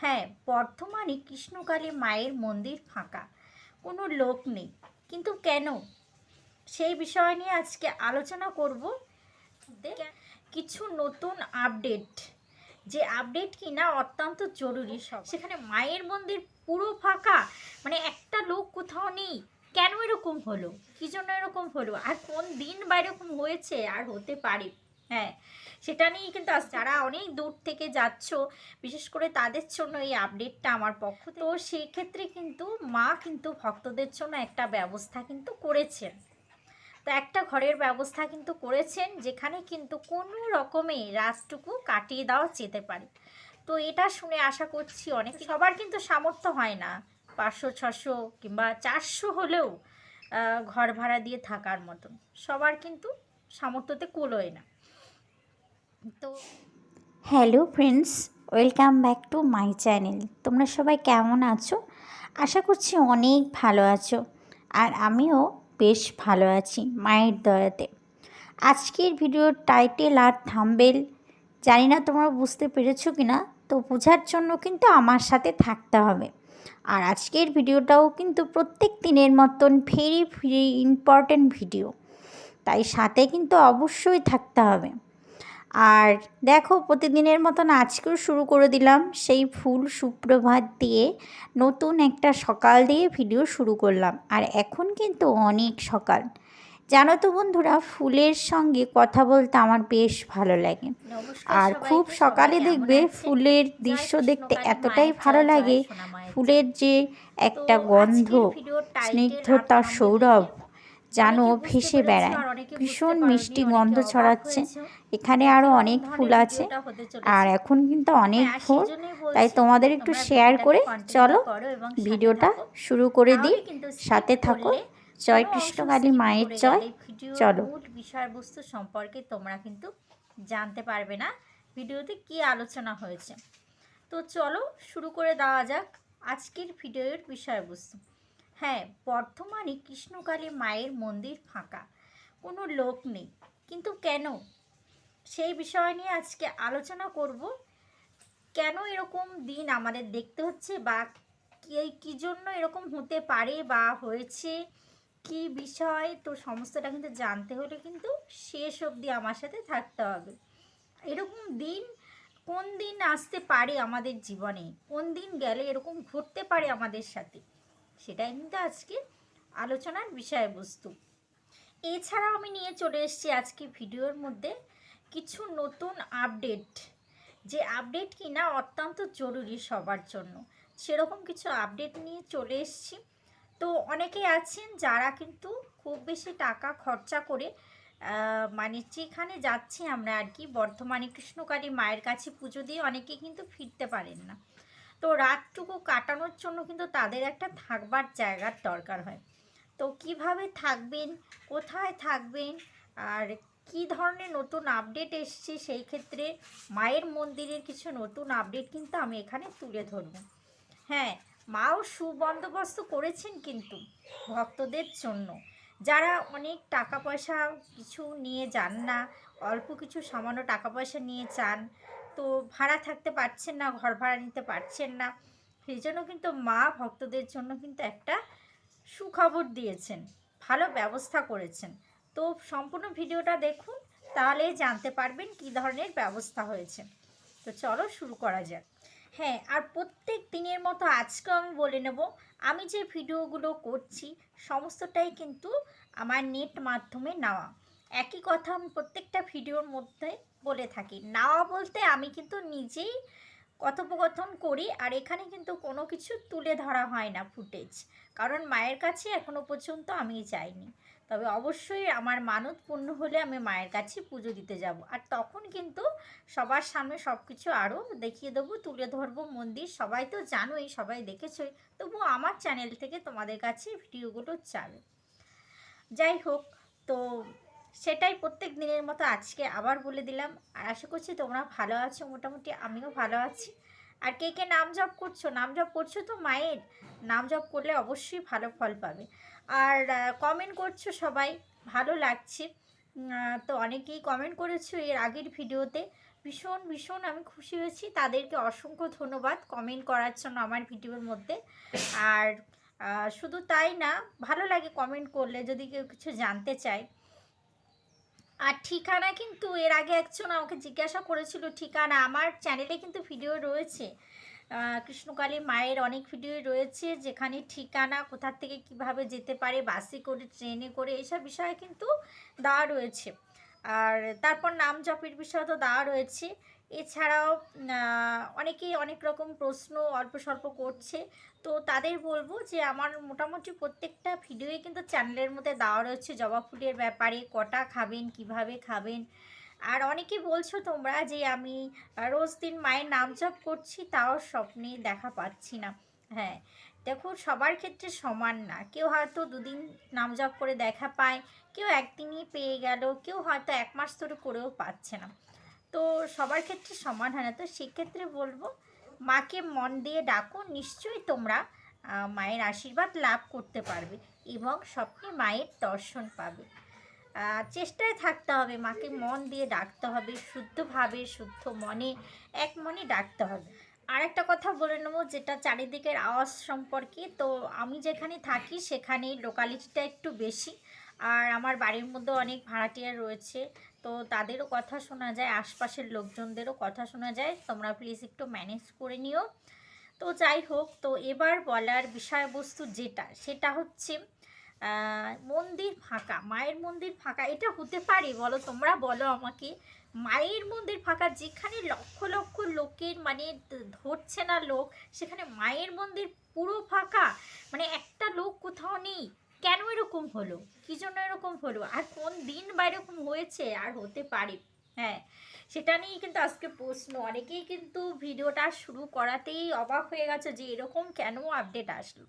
হ্যাঁ বর্ধমানে কৃষ্ণকালী মায়ের মন্দির ফাঁকা। কোনো লোক নেই। কিন্তু কেন? সেই বিষয় নিয়ে আজকে আলোচনা করব। কিছু নতুন আপডেট। যে আপডেট কিনা অত্যন্ত জরুরি সব সেখানে মায়ের মন্দির পুরো ফাঁকা? মানে একটা লোক কোথাও নেই। কেন এরকম হলো? কী জন্য এরকম হলো? আর কোন দিন বা এরকম হয়েছে? আর হতে পারে। হ্যাঁ সেটা নিয়েই কিন্তু যারা অনেক দূর থেকে যাচ্ছ বিশেষ করে তাদের জন্য এই আপডেটটা আমার পক্ষ তো সেই ক্ষেত্রে কিন্তু মা কিন্তু ভক্তদের জন্য একটা ব্যবস্থা কিন্তু করেছেন। তো একটা ঘরের ব্যবস্থা কিন্তু করেছেন যেখানে কিন্তু কোনো রকমে রাতটুকু কাটিয়ে দেওয়া যেতে পারে। তো এটা শুনে আশা করছি অনেক সবার কিন্তু সামর্থ্য হয় না। পাঁচশো ছশো কিংবা চারশো হলেও ঘর ভাড়া দিয়ে থাকার মতন। সবার কিন্তু সামর্থ্যতে কুলোয় না। তো hello friends welcome back to my channel তোমরা সবাই কেমন আছো? আশা করছি অনেক ভালো আছো। আর আমিও বেশ ভালো আছি, মায়ের দয়াতে। আজকের ভিডিওর টাইটেল আর থাম্বেল জানি না তোমরা বুঝতে পেরেছ কি না তো বোঝার জন্য কিন্তু আমার সাথে থাকতে হবে। আর আজকের ভিডিওটাও কিন্তু প্রত্যেক দিনের মতন ভেরি ভেরি ইম্পর্ট্যান্ট ভিডিও তাই সাথে কিন্তু অবশ্যই থাকতে হবে। আর দেখো প্রতিদিনের মতন আজকেও শুরু করে দিলাম সেই ফুল সুপ্রভাত দিয়ে নতুন একটা সকাল দিয়ে ভিডিও শুরু করলাম। আর এখন কিন্তু অনেক সকাল। জানো তো বন্ধুরা ফুলের সঙ্গে কথা বলতে আমার বেশ ভালো লাগে। আর খুব সকালে দেখবে ফুলের দৃশ্য দেখতে এতটাই ভালো লাগে ফুলের যে একটা গন্ধ স্নিগ্ধতা সৌরভ। অনেকে বুঝতে ভেসে বেড়ায়। অনেকে ভীষণ মিষ্টি গন্ধ ছড়াচ্ছে। এখানে আরও অনেক ফুল আছে। আর এখন কিন্তু অনেক হ্যাঁ, ভোর তাই তোমাদের একটু শেয়ার করে চলো ভিডিওটা শুরু করে দিই। সাথে থাকো। জয় কৃষ্ণকালী মায়ের জয়। চলো। বিষয়বস্তু সম্পর্কে তোমরা কিন্তু জানতে পারবে না। ভিডিওতে কি আলোচনা হয়েছে। তো চলো শুরু করে দেওয়া যাক আজকের ভিডিওর বিষয়বস্তু। হ্যাঁ বর্ধমানে কৃষ্ণকালী মায়ের মন্দির ফাঁকা। কোনো লোক নেই। কিন্তু কেন? সেই বিষয় নিয়ে আজকে আলোচনা করব। কেন এরকম দিন আমাদের দেখতে হচ্ছে বা কি জন্য এরকম হতে পারে বা হয়েছে? কি বিষয়? তো সমস্তটা কিন্তু জানতে হলে কিন্তু শেষ অবধি আমার সাথে থাকতে হবে। এরকম দিন কোন দিন আসতে পারে আমাদের জীবনে? কোন দিন গেলে এরকম ঘটতে পারে আমাদের সাথে? সেটাই কিন্তু আজকে আলোচনার বিষয়বস্তু। এছাড়াও আমি নিয়ে চলে এসেছি আজকে ভিডিওর মধ্যে কিছু নতুন আপডেট। যে আপডেট কিনা অত্যন্ত জরুরি সবার জন্য। সেরকম কিছু আপডেট নিয়ে চলে এসেছি। তো অনেকেই আছেন যারা কিন্তু খুব বেশি টাকা খরচা করে মানে যেখানে যাচ্ছি আমরা আর কি, বর্ধমানে কৃষ্ণকালী মায়ের কাছে পুজো দিয়ে অনেকে কিন্তু ফিরতে পারেন না। তো রাতটুকু কাটানোর জন্য কিন্তু তাদের একটা থাকবার জায়গার দরকার হয়। তো কীভাবে থাকবেন? কোথায় থাকবেন? আর কি ধরনের নতুন আপডেট এসছে সেই ক্ষেত্রে? মায়ের মন্দিরের কিছু নতুন আপডেট কিন্তু আমি এখানে তুলে ধরব। হ্যাঁ মাও সুবন্দোবস্ত করেছেন কিন্তু ভক্তদের জন্য। যারা অনেক টাকা পয়সা কিছু নিয়ে যান না, অল্প কিছু সামান্য টাকা পয়সা নিয়ে যান তো ভাড়া থাকতে পারছেন না, ঘর ভাড়া নিতে পারছেন না। সেই জন্য কিন্তু মা ভক্তদের জন্য কিন্তু একটা সুখবর দিয়েছেন, ভালো ব্যবস্থা করেছেন। তো সম্পূর্ণ ভিডিওটা দেখুন, তাহলে জানতে পারবেন কী ধরনের ব্যবস্থা হয়েছে। তো চলো শুরু করা যাক। হ্যাঁ আর প্রত্যেক দিনের মতো আজকেও আমি বলে নেব, আমি যে ভিডিওগুলো করছি, সমস্তটাই কিন্তু আমার নেট মাধ্যমে নেওয়া। একই কথা আমি প্রত্যেকটা ভিডিওর মধ্যে বলে থাকি। নেওয়া বলতে আমি কিন্তু নিজেই কথোপকথন করি আর এখানে কিন্তু কোনো কিছু তুলে ধরা হয় না ফুটেজ। কারণ মায়ের কাছে এখনও পর্যন্ত আমি যাইনি। তবে অবশ্যই আমার মানত পূর্ণ হলে আমি মায়ের কাছে পুজো দিতে যাব। আর তখন কিন্তু সবার সামনে সব কিছু আরও দেখিয়ে দেবো, তুলে ধরবো, মন্দির সবাই তো জানোই, সবাই দেখেছই। তবু আমার চ্যানেল থেকে তোমাদের কাছে ভিডিওগুলো চাবে যাই হোক, তো সেটাই প্রত্যেক দিনের মতো আজকে আবার বলে দিলাম। আর আশা করছি তোমরা ভালো আছো, মোটামুটি আমিও ভালো আছি। আর কে কে নাম জপ করছ? নাম জপ করছ তো মায়ের? নাম জপ করলে অবশ্যই ভালো ফল পাবে। আর কমেন্ট করছ সবাই, ভালো লাগছে। তো অনেকেই কমেন্ট করেছ এর আগের ভিডিওতে। ভীষণ ভীষণ আমি খুশি হয়েছি। তাদেরকে অসংখ্য ধন্যবাদ কমেন্ট করার জন্য আমার ভিডিওর মধ্যে। আর শুধু তাই না, ভালো লাগে কমেন্ট করলে যদি কেউ কিছু জানতে চায়। আর ঠিকানা কিন্তু এর আগে একজন আমাকে জিজ্ঞাসা করেছিল, ঠিকানা আমার চ্যানেলে কিন্তু ভিডিও রয়েছে। কৃষ্ণকালী মায়ের অনেক ভিডিও রয়েছে যেখানে ঠিকানা কোথা থেকে কীভাবে যেতে পারে, বাসে করে, ট্রেনে করে এসব বিষয়ে কিন্তু দেওয়া রয়েছে। আর তারপর নাম জপের বিষয় তো দেওয়া রয়েছে। এছাড়াও অনেকেই অনেক রকম প্রশ্ন অল্প স্বল্প করছে। তো তাদের বলব যে, আমার মোটামুটি প্রত্যেকটা ভিডিওই কিন্তু চ্যানেলের মধ্যে দেওয়া রয়েছে। জবা ফুলের ব্যাপারে, কটা খাবেন, কীভাবে খাবেন। আর অনেকে বলছো তোমরা যে, আমি রোজ দিন মায়ের নাম জপ করছি, তাও স্বপ্নে দেখা পাচ্ছি না। হ্যাঁ দেখো, সবার ক্ষেত্রে সমান না। কেউ হয়তো দুদিন নাম জপ করে দেখা পায়, কেউ একদিনই পেয়ে গেল, কেউ হয়তো এক মাস ধরে করেও পাচ্ছে না। তো সবার ক্ষেত্রে সমান হয় না। তো সেক্ষেত্রে বলব, মাকে মন দিয়ে ডাকো, নিশ্চয়ই তোমরা মায়ের আশীর্বাদ লাভ করতে পারবে এবং স্বপ্নে মায়ের দর্শন পাবে। চেষ্টায় থাকতে হবে, মাকে মন দিয়ে ডাকতে হবে, শুদ্ধভাবে, শুদ্ধ মনে, এক মনে ডাকতে হবে। আর একটা কথা বলে নেব, যেটা চারিদিকের আওয়াজ সম্পর্কে। তো আমি যেখানে থাকি, সেখানে লোকালিটিটা একটু বেশি। আর আমার বাড়ির মধ্যে অনেক ভাড়াটিয়া রয়েছে। তো তাদেরও কথা শোনা যায়, আশপাশের লোকজনদেরও কথা শোনা যায়। তোমরা প্লিজ একটু ম্যানেজ করে নিও। তো যাই হোক, তো এবার বলার বিষয়বস্তু যেটা, সেটা হচ্ছে মন্দির ফাঁকা, মায়ের মন্দির ফাঁকা। এটা হতে পারে, বলো তোমরা, বলো আমাকে। মায়ের মন্দির ফাঁকা, যেখানে লক্ষ লক্ষ লোকের মানে ধরছে না লোক, সেখানে মায়ের মন্দির পুরো ফাঁকা। মানে একটা লোক কোথাও নেই। কেন এরকম হলো? কী জন্য এরকম হলো? আর কোন দিন বা এরকম হয়েছে? আর হতে পারে। হ্যাঁ সেটা নিয়েই কিন্তু আজকে প্রশ্ন। অনেকেই কিন্তু ভিডিওটা শুরু করাতেই অবাক হয়ে গেছে যে এরকম কেন আপডেট আসলো?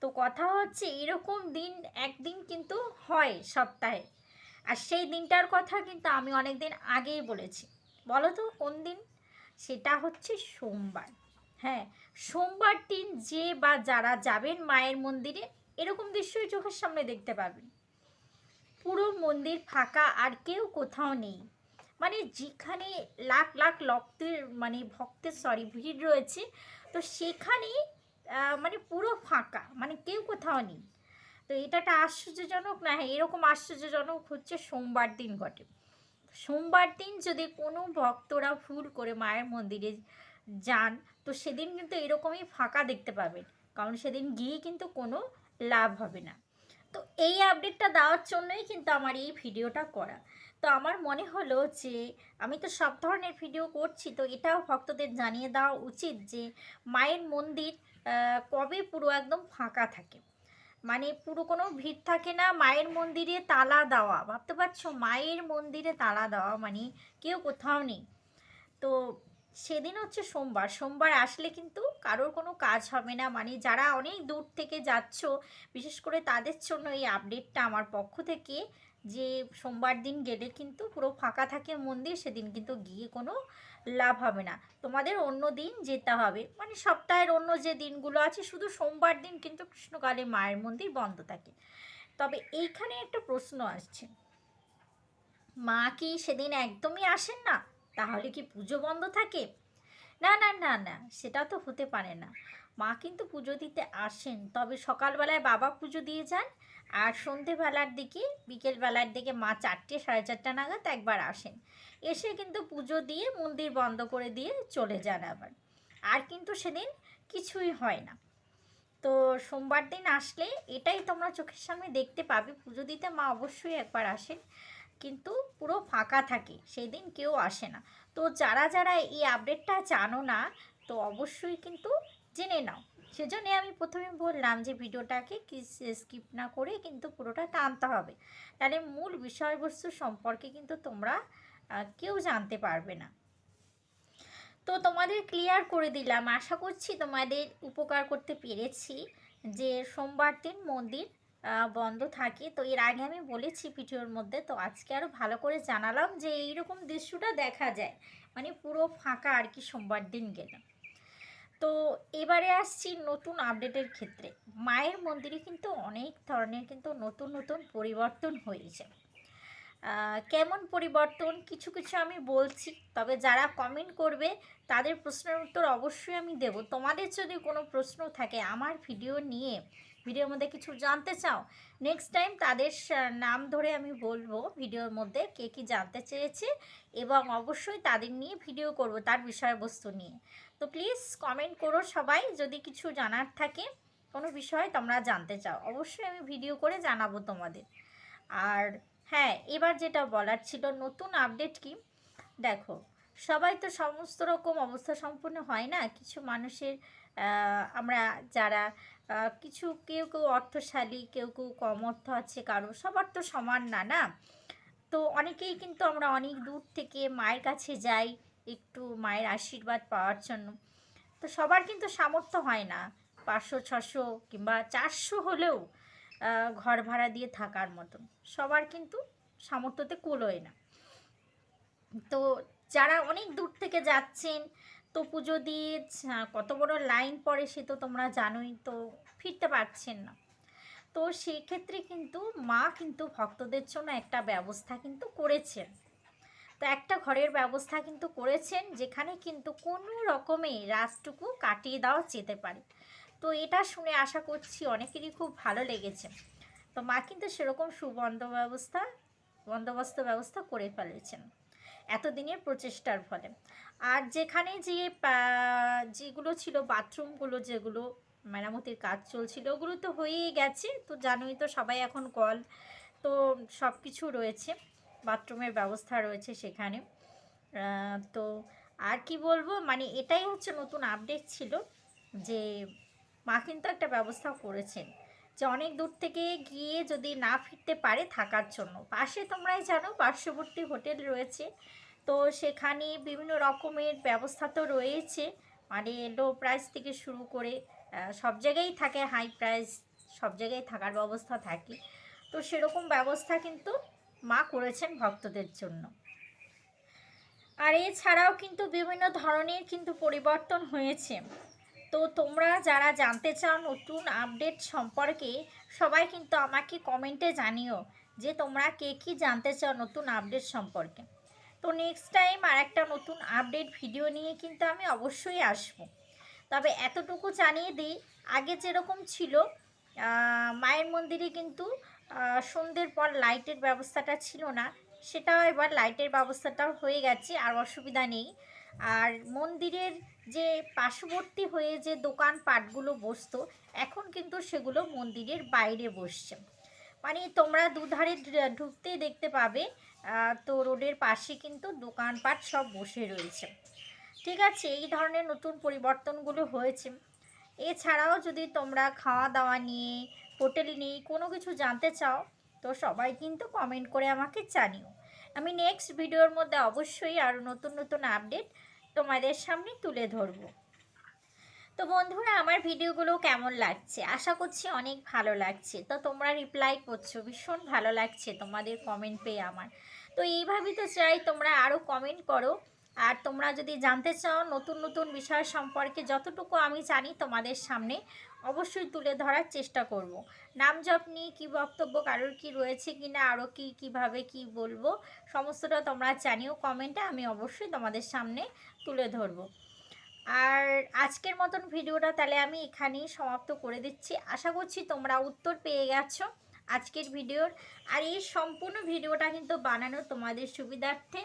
তো কথা হচ্ছে এরকম দিন একদিন কিন্তু হয় সপ্তাহে। আর সেই দিনটার কথা কিন্তু আমি অনেক দিন আগেই বলেছি। বলো তো, কোন দিন? সেটা হচ্ছে সোমবার। হ্যাঁ সোমবার দিন যে বা যারা যাবেন মায়ের মন্দিরে এরকম দৃশ্যই চোখের সামনে দেখতে পাবেন পুরো মন্দির ফাঁকা, আর কেউ কোথাও নেই। মানে যেখানে লাখ লাখ লক্তের মানে ভক্তের সরি ভিড় রয়েছে, তো সেখানে মানে পুরো ফাঁকা মানে কেউ কোথাও নেই। তো এটা একটা আশ্চর্যজনক, না হ্যাঁ এরকম আশ্চর্যজনক হচ্ছে সোমবার দিন ঘটে। সোমবার দিন যদি কোনো ভক্তরা ভুল করে মায়ের মন্দিরে যান, তো সেদিন কিন্তু এরকমই ফাঁকা দেখতে পাবেন। কারণ সেদিন গিয়ে কিন্তু কোনো লাভ হবে না। তো এই আপডেটটা দেওয়ার জন্যই কিন্তু আমার এই ভিডিওটা করা। তো আমার মনে হলো যে, আমি তো সব ধরনের ভিডিও করছি, তো এটাও ভক্তদের জানিয়ে দেওয়া উচিত যে, মায়ের মন্দির কবে পুরো একদম ফাঁকা থাকে। মানে পুরো কোনো ভিড় থাকে না, মায়ের মন্দিরে তালা দেওয়া। ভাবতে পারছ? মায়ের মন্দিরে তালা দেওয়া মানে কেউ কোথাও নেই। তো সেদিন হচ্ছে সোমবার। সোমবার আসলে কিন্তু কারোর কোনো কাজ হবে না। মানে যারা অনেক দূর থেকে যাচ্ছ, বিশেষ করে তাদের জন্য এই আপডেটটা আমার পক্ষ থেকে যে সোমবার দিন গেলে কিন্তু পুরো ফাঁকা থাকে মন্দির, সেদিন কিন্তু গিয়ে কোনো লাভ হবে না। তোমাদের অন্য দিন যেতে হবে। মানে সপ্তাহের অন্য যে দিনগুলো আছে, শুধু সোমবার দিন কিন্তু কৃষ্ণকালী মায়ের মন্দির বন্ধ থাকে। তবে এইখানে একটা প্রশ্ন আসছে। মা কি সেদিন একদমই আসেন না? তাহলে কি পুজো বন্ধ থাকে? না না না না, সেটা তো হতে পারে না। মা কিন্তু পুজো দিতে আসেন, তবে সকালবেলায় বাবা পুজো দিয়ে যান আর সন্ধেবেলার দিকে, বিকেলবেলার দিকে মা চারটে সাড়ে চারটা নাগাদ একবার আসেন। এসে কিন্তু পুজো দিয়ে মন্দির বন্ধ করে দিয়ে চলে যান আবার। আর কিন্তু সেদিন কিছুই হয় না। তো সোমবার দিন আসলে এটাই তোমরা চোখের সামনে দেখতে পাবে। পুজো দিতে মা অবশ্যই একবার আসেন। কিন্তু পুরো ফাঁকা থাকে সেই দিন কেউ আসে না। তো যারা যারা এই আপডেটটা জানো না, তো অবশ্যই কিন্তু জেনে নাও। সেজন্য আমি প্রথমে বললাম যে ভিডিওটাকে কি স্কিপ না করে কিন্তু পুরোটা টানতে হবে। তাহলে মূল বিষয়বস্তু সম্পর্কে কিন্তু তোমরা কেউ জানতে পারবে না। তো তোমাদের ক্লিয়ার করে দিলাম। আশা করছি তোমাদের উপকার করতে পেরেছি যে সোমবার দিন মন্দির বন্ধ থাকে। তো এর আগে আমি বলেছি ভিডিওর মধ্যে, তো আজকে আরও ভালো করে জানালাম যে এইরকম দৃশ্যটা দেখা যায়। মানে পুরো ফাঁকা আর কি সোমবার দিন গেলে। তো এবারে আসছি নতুন আপডেটের ক্ষেত্রে। মায়ের মন্দিরে কিন্তু অনেক ধরনের কিন্তু নতুন নতুন পরিবর্তন হয়েছে। কেমন পরিবর্তন কিছু কিছু আমি বলছি, তবে যারা কমেন্ট করবে তাদের প্রশ্নের উত্তর অবশ্যই আমি দেব। তোমাদের যদি কোনো প্রশ্ন থাকে আমার ভিডিও নিয়ে ভিডিওর মধ্যে কিছু জানতে চাও নেক্সট টাইম তাদের নাম ধরে আমি বলব ভিডিওর মধ্যে কে কী জানতে চেয়েছে এবং অবশ্যই তাদের নিয়ে ভিডিও করব তার বিষয়বস্তু নিয়ে। তো প্লিজ কমেন্ট করো সবাই, যদি কিছু জানার থাকে, কোনো বিষয় তোমরা জানতে চাও, অবশ্যই আমি ভিডিও করে জানাব তোমাদের। আর হ্যাঁ এবার যেটা বলার ছিল, নতুন আপডেট কি? দেখো, সবাই তো সমস্ত রকম অবস্থা সম্পূর্ণ হয় না, কিছু মানুষের আমরা যারা কিছু কেউ কেউ অর্থশালী, কেউ কেউ কম অর্থ আছে, কারও সবার তো সমান না না? তো অনেকেই কিন্তু আমরা অনেক দূর থেকে মায়ের কাছে যাই, একটু মায়ের আশীর্বাদ পাওয়ার জন্য। তো সবার কিন্তু সামর্থ্য হয় না, পাঁচশো, ছশো কিংবা চারশো হলেও ঘর ভাড়া দিয়ে থাকার মতন সবার কিন্তু সামর্থ্যতে কুলোয় না। তো যারা অনেক দূর থেকে যাচ্ছেন তো পুজো দিয়ে কত বড় লাইন পড়ে সে তো তোমরা জানোই, তো ফিরতে পারছেন না। তো সেই ক্ষেত্রে কিন্তু মা কিন্তু ভক্তদের জন্য একটা ব্যবস্থা কিন্তু করেছেন। তো একটা ঘরের ব্যবস্থা কিন্তু করেছেন, যেখানে কিন্তু কোনো রকমে রাতটুকু কাটিয়ে দেওয়া যেতে পারে। তো এটা শুনে আশা করছি অনেকেরই খুব ভালো লেগেছে। তো মা কিন্তু সেরকম সুবন্ধ ব্যবস্থা বন্দোবস্ত ব্যবস্থা করে ফেলেছেন। এতদিনের প্রচেষ্টার ফলে। আর যেখানে যে যেগুলো ছিল বাথরুমগুলো যেগুলো মেরামতির কাজ চলছিল, ওগুলো তো হয়েই গেছে। তো জানোই তো সবাই এখন কল, তো সব কিছু রয়েছে। বাথরুমের ব্যবস্থা রয়েছে সেখানে। তো আর কি বলব মানে এটাই হচ্ছে নতুন আপডেট ছিল যে, মা কিন্তু একটা ব্যবস্থা করেছেন। যে অনেক দূর থেকে গিয়ে যদি না ফিরতে পারে থাকার জন্য। পাশে তোমরাই জানো পার্শ্ববর্তী হোটেল রয়েছে। তো সেখানে বিভিন্ন রকমের ব্যবস্থা তো রয়েছে। মানে লো প্রাইস থেকে শুরু করে সব জায়গায় থাকে হাই প্রাইস সব জায়গায় থাকার ব্যবস্থা থাকে। তো সেরকম ব্যবস্থা কিন্তু মা করেছেন ভক্তদের জন্য। আর এছাড়াও কিন্তু বিভিন্ন ধরনের কিন্তু পরিবর্তন হয়েছে। তো তোমরা যারা জানতে চাও নতুন আপডেট সম্পর্কে, সবাই কিন্তু আমাকে কমেন্টে জানিও যে তোমরা কে কী জানতে চাও নতুন আপডেট সম্পর্কে। তো নেক্সট টাইম আর একটা নতুন আপডেট ভিডিও নিয়ে কিন্তু আমি অবশ্যই আসব। তবে এতটুকু জানিয়ে দিই, আগে যেরকম ছিল মায়ের মন্দিরে কিন্তু সন্ধ্যের পর লাইটের ব্যবস্থাটা ছিল না, সেটাও এবার লাইটের ব্যবস্থাটাও হয়ে গেছে, আর অসুবিধা নেই। আর মন্দিরের যে পার্শ্ববর্তী হয়ে যে দোকান পাটগুলো বসতো, এখন কিন্তু সেগুলো মন্দিরের বাইরে বসছে। মানে তোমরা দুধারে ঢুকতেই দেখতে পাবে তো রোডের পাশে কিন্তু দোকানপাট সব বসে রয়েছে। ঠিক আছে, এই ধরনের নতুন পরিবর্তনগুলো হয়েছে। এছাড়াও যদি তোমরা খাওয়া দাওয়া নিয়ে, হোটেল নিয়ে কোনো কিছু জানতে চাও, তো সবাই কিন্তু কমেন্ট করে আমাকে জানিও। আমি নেক্সট ভিডিওর মধ্যে অবশ্যই আরও নতুন নতুন আপডেট তোমাদের সামনে তুলে ধরবো। তো বন্ধুরা, আমার ভিডিওগুলো কেমন লাগছে? আশা করছি অনেক ভালো লাগছে। তো তোমরা রিপ্লাই করছ, ভীষণ ভালো লাগছে তোমাদের কমেন্ট পেয়ে আমার। তো এইভাবেই তো চাই তোমরা আরও কমেন্ট করো। আর তোমরা যদি জানতে চাও নতুন নতুন বিষয় সম্পর্কে, যতটুকু আমি জানি তোমাদের সামনে অবশ্যই তুলে ধরার চেষ্টা করব। নাম জপ নিয়ে কী বক্তব্য, কারোর কি রয়েছে কি না আরও কি, কীভাবে কি বলব, সমস্তটা তোমরা জানিও কমেন্টে আমি অবশ্যই তোমাদের সামনে তুলে ধরবো। আর আজকের মতন ভিডিওটা তাহলে আমি এখানেই সমাপ্ত করে দিচ্ছি। আশা করছি তোমরা উত্তর পেয়ে গেছো আজকের ভিডিওর। আর এই সম্পূর্ণ ভিডিওটা কিন্তু বানানো তোমাদের সুবিধার্থে।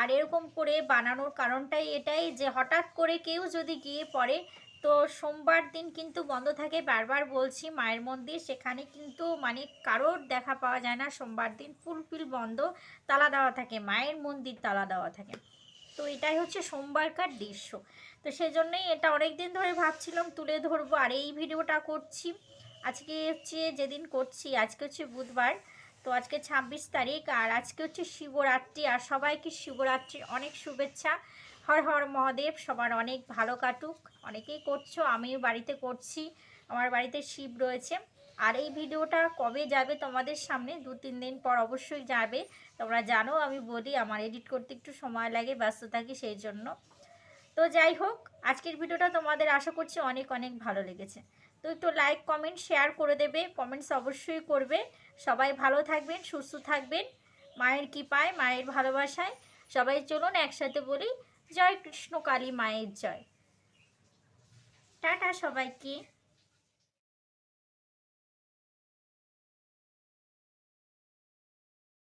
আর এরকম করে বানানোর কারণটাই এটাই যে হঠাৎ করে কেউ যদি গিয়ে পড়ে তো সোমবার দিন কিন্তু বন্ধ থাকে। বারবার বলছি মায়ের মন্দির, সেখানে কিন্তু মানে কারোর দেখা পাওয়া যায় না। সোমবার দিন ফুলফিল বন্ধ, তালা দেওয়া থাকে, মায়ের মন্দির তালা দেওয়া থাকে। তো এটাই হচ্ছে সোমবারকার দৃশ্য। তো সেজন্যই এটা অনেক দিন ধরে ভাবছিলাম তুলে ধরবো, আর এই ভিডিওটা করছি। আজকে হচ্ছে যেদিন করছি, আজকে হচ্ছে বুধবার। তো আজকে ছাব্বিশ তারিখ, আর আজকে হচ্ছে শিবরাত্রি। আর সবাইকে শিবরাত্রির অনেক শুভেচ্ছা। হর হর মহাদেব, সবার অনেক ভালো কাটুক। অনেকেই করছ, আমিও বাড়িতে করছি, আমার বাড়িতে শিব রয়েছে। আর এই ভিডিওটা কবে যাবে তোমাদের সামনে? দু তিন দিন পর অবশ্যই যাবে। তোমরা জানো, আমি বলি, আমার এডিট করতে একটু সময় লাগে, ব্যস্ত থাকি সেই জন্য। তো যাই হোক, আজকের ভিডিওটা তোমাদের আশা করছি অনেক অনেক ভালো লেগেছে। তো একটু লাইক কমেন্ট শেয়ার করে দেবে কমেন্টস অবশ্যই করবে। সবাই ভালো থাকবেন, সুস্থ থাকবেন, মায়ের কি পায় মায়ের ভালোবাসায়। সবাই চলুন একসাথে বলি জয় কৃষ্ণ কালী মায়ের জয়। টাটা সবাইকে।